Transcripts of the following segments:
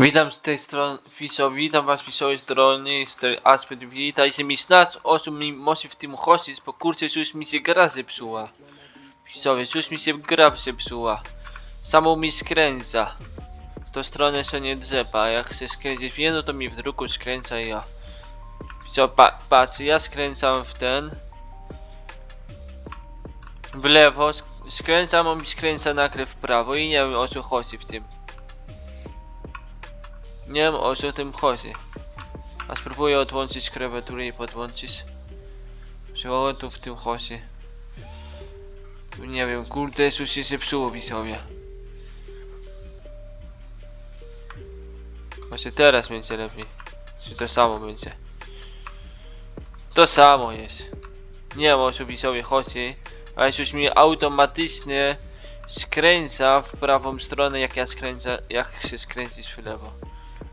Witam z tej strony Fiszowi, witam was Fiszowi z strony z tej aspekt witajcie mi 16 osób mi może w tym chodzić, bo kurczę już mi się gra zepsuła. Fiszowie, już mi się gra zepsuła. Samo mi skręca. W tą stronę się nie drzepa, jak chcę skręcić w jedno to mi w drugą skręca i ja. Co, pa, patrz, ja skręcam w ten. W lewo, sk- skręcam, on mi skręca nagle w prawo i nie wiem o co chodzi w tym. Nie wiem o co tym chodzi. A spróbuję odłączyć klawiaturę i podłączyć. Czy tu w tym chodzi? Tu nie wiem, kurde, już się zepsuło widzowie. Właśnie teraz będzie lepiej. Czy to samo będzie? To samo jest. Nie wiem o co widzowie chodzi. Ale już mi automatycznie skręca w prawą stronę jak ja skręcę, jak chcę skręcić w lewo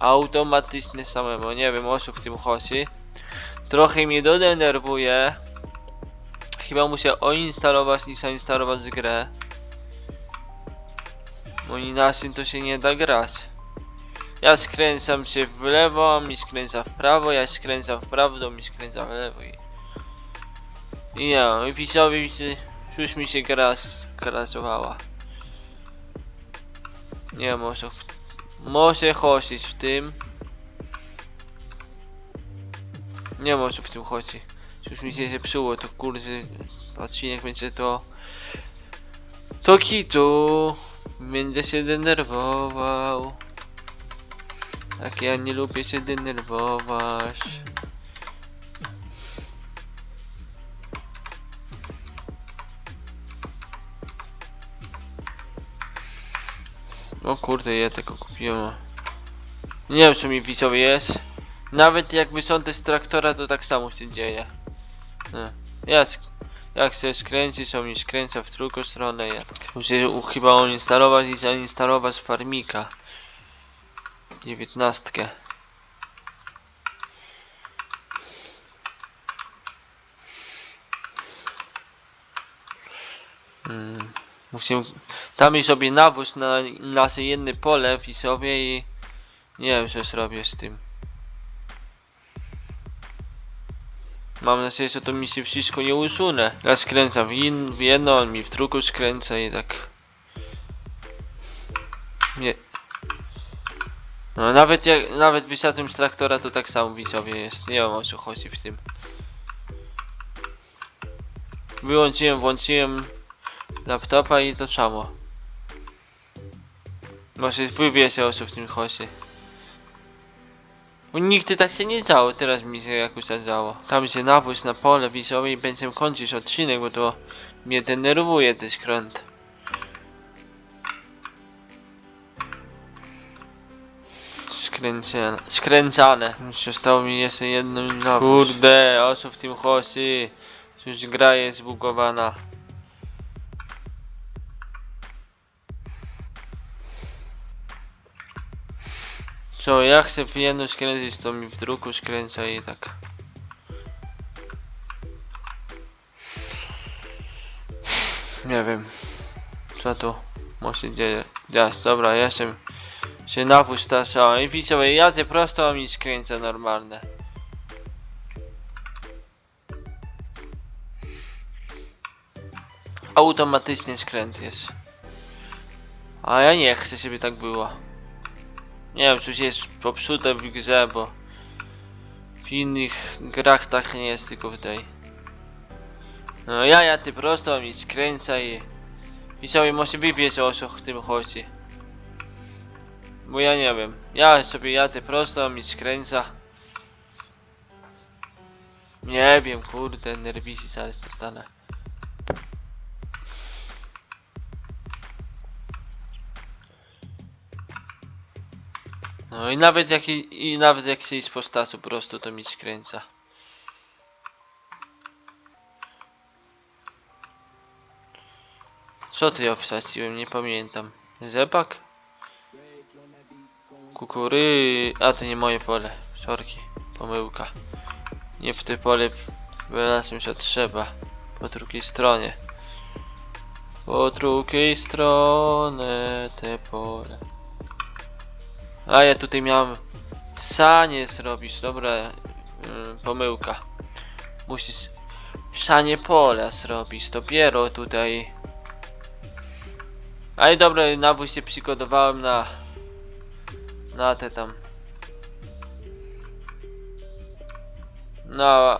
automatycznie samemu. Nie wiem o co w tym chodzi. Trochę mnie to denerwuje. Chyba muszę oinstalować i zainstalować grę. Bo inaczej to się nie da grać. Ja skręcam się w lewo, mi skręca w prawo, ja skręcam w prawo, mi skręca w lewo i... I ja, i widzowie, już mi się gra skrasowała. Nie co w może chodzić w tym. Nie co w tym chodzi. Już mi się zepsuło, to kurde odcinek będzie to... To kitu. Będę się denerwował. Tak ja nie lubię się denerwować. O kurde, ja tego kupiłem. Nie wiem co mi widzowie jest. Nawet jak wysądę z traktora to tak samo się dzieje. No. Ja jak chcę skręcić, on mi skręca w drugą stronę. Ja tak muszę chyba uninstalować i zainstalować farmika. Dziewiętnastkę. Mm. Musimy tam jest sobie nawóz na nasze jedno pole i sobie i nie wiem co zrobię z tym. Mam nadzieję, że to mi się wszystko nie usunę. Ja skręcam w, in, w jedno, on mi w drugą skręca i tak. Nie. No nawet jak nawet wysiadłem z traktora to tak samo widzowie jest. Nie wiem o co chodzi w tym. Wyłączyłem, włączyłem laptopa i to samo. Może wy wiecie o co w tym chodzi. Bo nigdy tak się nie działo, teraz mi się jakoś zadziało. Tam się nawóz na pole wizowe i będziemy kończyć odcinek, bo to mnie denerwuje ten skręt. Skręcane. Skręcane. Zostało mi jeszcze jedno nawóz. Kurde, o co w tym chodzi? Już gra jest zbugowana. Co, ja chcę w jedną skręcić, to mi w drugą skręca i tak. Nie wiem. Co tu może dzieje? Jas, dobra, ja się, się nawóz tasza i widzowie, jadę prosto, mi skręca normalne. Automatyczny skręt jest. A ja nie chcę, żeby tak było. Nie wiem, coś jest popsute w grze, bo w innych grach tak nie jest, tylko w tej. No ja jadę prosto, mi skręca i... I sobie może wy o co w tym chodzi. Bo ja nie wiem. Ja sobie jadę prosto, mi skręca. Nie wiem, kurde, nerwisi zaraz dostanę. No i nawet jak i, i nawet jak się postasu po prostu to mi skręca. Co ty ja wsadziłem? Nie pamiętam. Zebak? Kukury... A to nie moje pole. Sorki. Pomyłka. Nie w te pole wylazłem się trzeba. Po drugiej stronie. Po drugiej stronie te pole. A ja tutaj miałem sanie zrobić, dobra, yy, pomyłka. Musisz sanie pola zrobić, dopiero tutaj. Ale dobra, nawóz się przygotowałem na na te tam na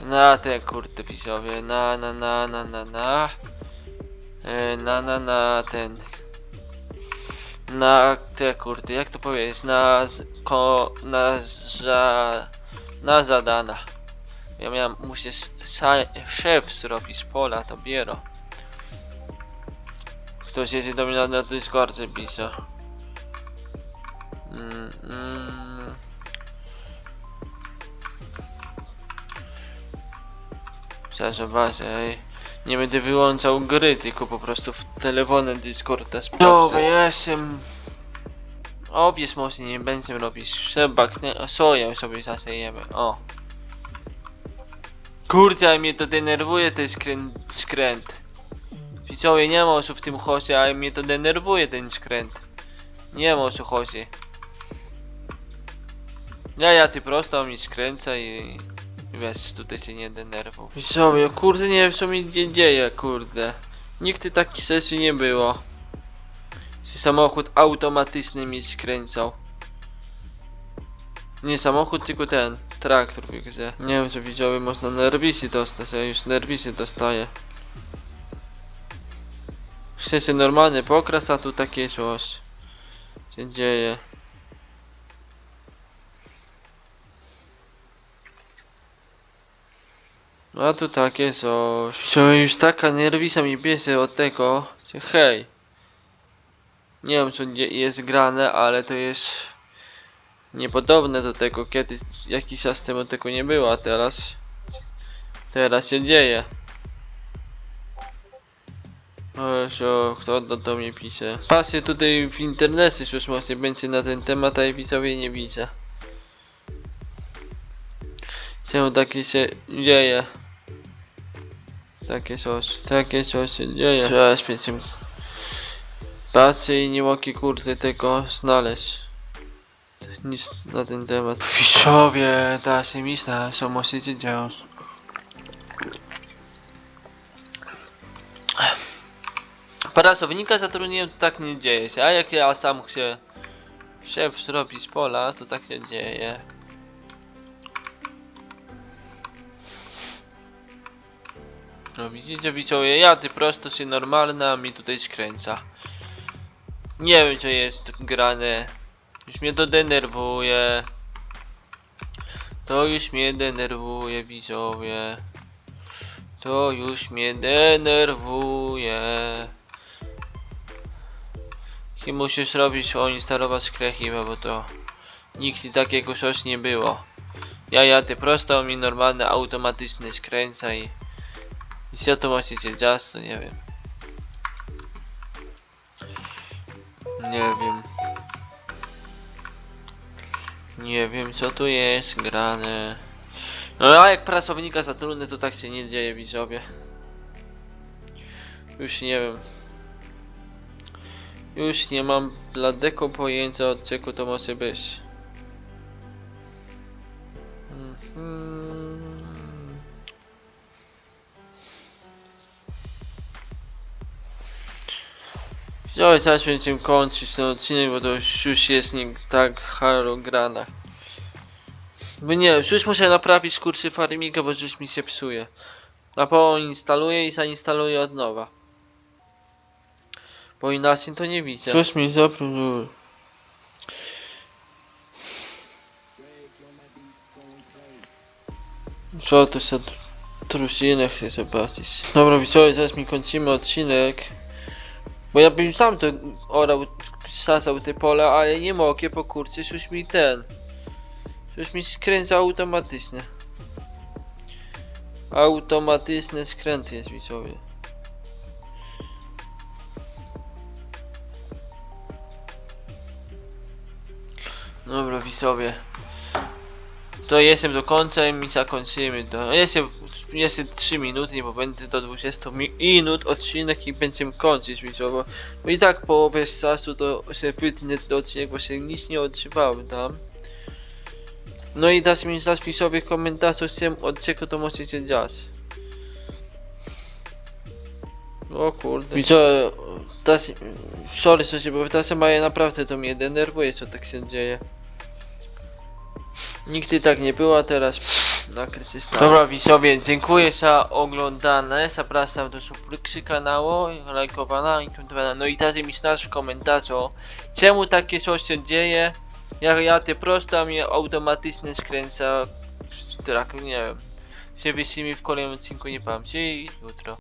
na te kurde widzowie, na na na na na na E, na na na ten na te kurde, jak to powiedzieć, na z, ko, na za, na zadana. Ja miałem, muszę szef zrobić z pola, to biero. Ktoś jedzie do mnie na, na Discordzie pisze. Mm, mm. Nie będę wyłączał gry, tylko po prostu w telefonem Discorda sprawdzę. Dobra, ja jestem... Owiec mocniej nie będziemy robić. Nie, soję sobie zasejemy, o. Kurde, mnie to denerwuje ten skręt. skręt. Widzowie, nie ma o co w tym chodzi, ale mnie to denerwuje ten skręt. Nie ma o co chodzi. Ja, ja, ty prosto mi skręca i... Wiesz, tutaj się nie denerwuj. Widzowie, kurde, nie wiem co mi dzie- dzieje, kurde. Nigdy takich sesji nie było. Czy samochód automatyczny mi skręcał. Nie samochód, tylko ten. Traktor, gdzie. Nie wiem, że widzowie, można nerwisy dostać, ja już nerwisy dostaję. Szczerze normalny pokras, a tu takie coś się dzieje. A tu takie coś. Co już taka nerwisa mi bierze od tego, hej. Nie wiem co jest grane, ale to jest niepodobne do tego, kiedyś jakiś czas temu tego nie było, a teraz teraz się dzieje. O, kto do, do mnie pisze? Patrzcie tutaj w internecie, już może będzie na ten temat, a ja widzowie nie widzę. Czemu takie się dzieje? Takie coś, takie coś się dzieje. Trzeba śmieć Patrzę i nie kurde tego znaleźć. Nic na ten temat. Widzowie, da się myślę, co musicie działać. Pracownika zatrudniłem, to tak nie dzieje się, a jak ja sam chcę szef zrobić z pola, to tak się dzieje. No widzicie widzowie, ja ty prosto się normalna, a mi tutaj skręca. Nie wiem co jest grane. Już mnie to denerwuje. To już mnie denerwuje widzowie. To już mnie denerwuje. I musisz robić instalować Krechimę, bo to nigdy takiego coś nie było. Ja jadę prosto, mi normalne automatyczne skręca i co to dziać, to nie wiem. Nie wiem. Nie wiem co tu jest grane. No a jak pracownika zatrudnię to tak się nie dzieje widzowie. Już nie wiem. Już nie mam bladego pojęcia od czego to może być. Działaj, zaraz będziemy kończyć ten odcinek, bo to już, jest nim tak haro grana. Bo nie, już muszę naprawić kurczę farmika, bo już mi się psuje. Na po instaluję i zainstaluję od nowa. Bo inaczej to nie widzę. Coś mi zapróbował. Co to za trusinę chcę zobaczyć. Dobra, widzowie, teraz mi kończymy odcinek. Bo ja bym sam to orał, sadzał te pola, ale nie mogę, bo kurczę, już mi ten. Już mi skręca automatycznie. Automatyczny skręt jest widzowie. Dobra widzowie. To jestem do końca i zakończymy to. Jestem jeszcze 3 minuty, nie będzie do 20 mi- minut odcinek i będziemy kończyć widzowo. Bo i tak połowę z czasu to się wytnie ten odcinek, bo się nic nie odzywałem tam. No i dasz mi znać w komentarzu z tym od czego to możecie dziać. O kurde. Widzowie, teraz... Sorry, co się bo teraz Maja naprawdę to mnie denerwuje, co tak się dzieje. Nigdy tak nie było, a teraz nakrycie stało. Dobra widzowie, dziękuję za oglądane, zapraszam do subskrypcji kanału, lajkowania i. No i teraz mi znać w komentarzu, czemu takie coś się dzieje, jak ja te prosto mnie automatycznie skręca, tak nie wiem. Się mi w kolejnym odcinku, nie pamiętam, jutro.